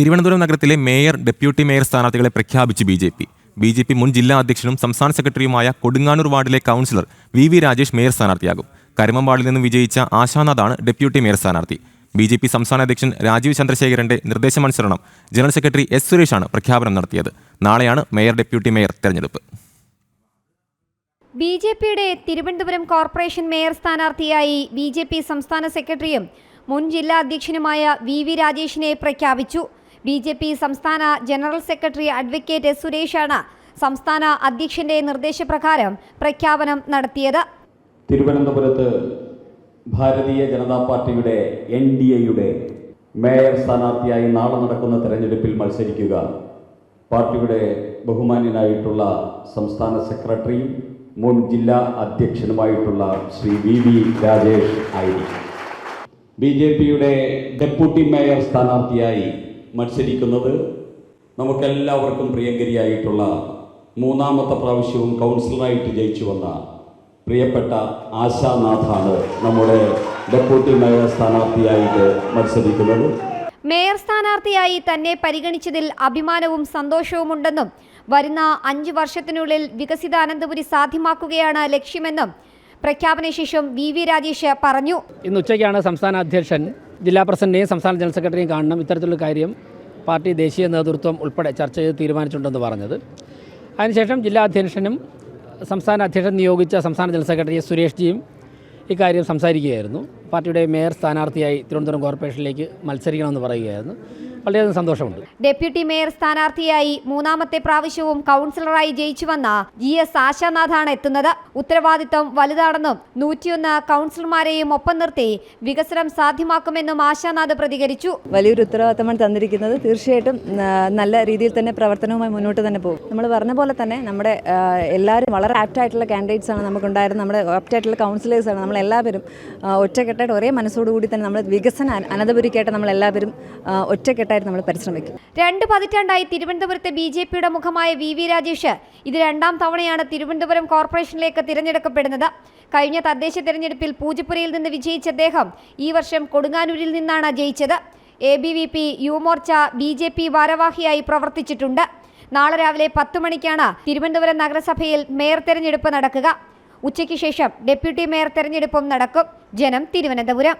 തിരുവനന്തപുരം നഗരത്തിലെ mayor deputy mayor സ്ഥാനാർത്ഥികളെ പ്രഖ്യാപിച്ച് B J P. B J P മുൻ ജില്ലാ അധ്യക്ഷനും സംസ്ഥാന സെക്രട്ടറിയുമായ കൊടുങ്ങാനൂർ വാർഡിലെ councillor V V Rajesh mayor സ്ഥാനാർത്ഥിയാകും. കരുമമ്പാടിൽ നിന്നും വിജയിച്ച ആശാനാഥാണ് ഡെപ്യൂട്ടി മേയർ സ്ഥാനാർത്ഥി. ബി ജെ പി സംസ്ഥാന അധ്യക്ഷൻ രാജീവ് ചന്ദ്രശേഖരന്റെ നിർദ്ദേശമനുസരണം ജനറൽ സെക്രട്ടറി എസ് സുരേഷാണ് പ്രഖ്യാപനം നടത്തിയത്. നാളെയാണ് മേയർ ഡെപ്യൂട്ടി മേയർ തെരഞ്ഞെടുപ്പ്. ബി ജെ പിയുടെ തിരുവനന്തപുരം കോർപ്പറേഷൻ മേയർ സ്ഥാനാർത്ഥിയായി ബി ജെ പി സംസ്ഥാന സെക്രട്ടറിയും മുൻ ജില്ലാ അധ്യക്ഷനുമായ വി വി രാജേഷിനെ പ്രഖ്യാപിച്ചു. ബി ജെ പി സംസ്ഥാന ജനറൽ സെക്രട്ടറി അഡ്വക്കേറ്റ് എസ് സുരേഷാണ് സംസ്ഥാന അധ്യക്ഷന്റെ നിർദ്ദേശപ്രകാരം പ്രഖ്യാപനം നടത്തിയത്. തിരുവനന്തപുരത്ത് ഭാരതീയ ജനതാ പാർട്ടിയുടെ എൻ ഡി എയുടെ മേയർ സ്ഥാനാർത്ഥിയായി നാളെ നടക്കുന്ന തെരഞ്ഞെടുപ്പിൽ മത്സരിക്കുക. പാർട്ടിയുടെ ബഹുമാന്യനായിട്ടുള്ള സംസ്ഥാന സെക്രട്ടറിയും മുൻ ജില്ലാ അധ്യക്ഷനുമായിട്ടുള്ള ശ്രീ വി വി രാജേഷ് ആയിരിക്കും. ബി ജെ പിയുടെ ഡെപ്യൂട്ടി മേയർ സ്ഥാനാർത്ഥിയായി മത്സരിക്കുന്നത് നമുക്കെല്ലാവർക്കും പ്രിയങ്കരിയായിട്ടുള്ള മൂന്നാമത്തെ പ്രാവശ്യവും കൗൺസിലറായിട്ട് ജയിച്ചു വന്ന പ്രിയപ്പെട്ട ആശാനാഥാണ് നമ്മുടെ ഡെപ്യൂട്ടി മേയർ സ്ഥാനാർത്ഥിയായിട്ട് മത്സരിക്കുന്നത്. മേയർ സ്ഥാനാർത്ഥിയായി തന്നെ പരിഗണിച്ചതിൽ അഭിമാനവും സന്തോഷവുമുണ്ടെന്നും വരുന്ന അഞ്ച് വർഷത്തിനുള്ളിൽ വികസിത അനന്തപുരി സാധ്യമാക്കുകയാണ് ലക്ഷ്യമെന്നും പ്രഖ്യാപന ശേഷം വി വി രാജേഷ് പറഞ്ഞു. ഇന്ന് ഉച്ചയ്ക്കാണ് സംസ്ഥാന അധ്യക്ഷൻ ജില്ലാ പ്രസിഡന്റിനെയും സംസ്ഥാന ജനറൽ സെക്രട്ടറിയും കാണണം. ഇത്തരത്തിലുള്ള കാര്യം പാർട്ടി ദേശീയ നേതൃത്വം ഉൾപ്പെടെ ചർച്ച ചെയ്ത് തീരുമാനിച്ചിട്ടുണ്ടെന്ന് പറഞ്ഞത്. അതിനുശേഷം ജില്ലാ അധ്യക്ഷനും സംസ്ഥാന അധ്യക്ഷൻ നിയോഗിച്ച സംസ്ഥാന ജനറൽ സെക്രട്ടറി സുരേഷ് ജിയും ഇക്കാര്യം സംസാരിക്കുകയായിരുന്നു. പാർട്ടിയുടെ മേയർ സ്ഥാനാർത്ഥിയായി തിരുവനന്തപുരം കോർപ്പറേഷനിലേക്ക് മത്സരിക്കണമെന്ന് പറയുകയായിരുന്നു. വളരെയധികം സന്തോഷമുണ്ട്. ഡെപ്യൂട്ടി മേയർ സ്ഥാനാർത്ഥിയായി മൂന്നാമത്തെ പ്രാവശ്യവും കൗൺസിലറായി ജയിച്ചു വന്ന ജി എസ് ആശാനാഥാണ് എത്തുന്നത്. ഉത്തരവാദിത്തം വലുതാണെന്നും നൂറ്റിയൊന്ന് കൗൺസിലർമാരെയും ഒപ്പം നിർത്തി വികസനം സാധ്യമാക്കുമെന്നും ആശാനാഥ് പ്രതികരിച്ചു. വലിയൊരു ഉത്തരവാദിത്തമാണ് തന്നിരിക്കുന്നത്. തീർച്ചയായിട്ടും നല്ല രീതിയിൽ തന്നെ പ്രവർത്തനവുമായി മുന്നോട്ട് തന്നെ പോകും. നമ്മൾ പറഞ്ഞ പോലെ തന്നെ നമ്മുടെ എല്ലാവരും വളരെ ആപ്റ്റ് ആയിട്ടുള്ള കാൻഡിഡേറ്റ്സ് ആണ് നമുക്കുണ്ടായിരുന്നത്. നമ്മുടെ ആപ്റ്റ് ആയിട്ടുള്ള കൗൺസിലേഴ്സ് ആണ്. നമ്മളെല്ലാവരും ഒറ്റക്കെട്ടായിട്ട് ഒരേ മനസ്സോടുകൂടി തന്നെ നമ്മൾ വികസന അനധപുരിക്കായിട്ട് നമ്മളെല്ലാവരും ആ, ഒറ്റക്കെട്ടായിട്ട് നമ്മൾ പരിശ്രമിക്കും. രണ്ട് പതിറ്റാണ്ടായി തിരുവനന്തപുരത്തെ ബി ജെ പിയുടെ മുഖമായ വി വി രാജേഷ് ഇത് രണ്ടാം തവണയാണ് തിരുവനന്തപുരം കോർപ്പറേഷനിലേക്ക് തിരഞ്ഞെടുക്കപ്പെടുന്നത്. കഴിഞ്ഞ തദ്ദേശ തിരഞ്ഞെടുപ്പിൽ പൂജപ്പുരയിൽ നിന്ന് വിജയിച്ച അദ്ദേഹം ഈ വർഷം കൊടുങ്ങാനൂരിൽ നിന്നാണ് ജയിച്ചത്. A B V P Yuva Morcha B J P ഭാരവാഹിയായി പ്രവർത്തിച്ചിട്ടുണ്ട്. നാളെ രാവിലെ പത്ത് മണിക്കാണ് തിരുവനന്തപുരം നഗരസഭയിൽ മേയർ തെരഞ്ഞെടുപ്പ് നടക്കുക. ഉച്ചയ്ക്ക് ശേഷം ഡെപ്യൂട്ടി മേയർ തെരഞ്ഞെടുപ്പും നടക്കും. ജനം തിരുവനന്തപുരം.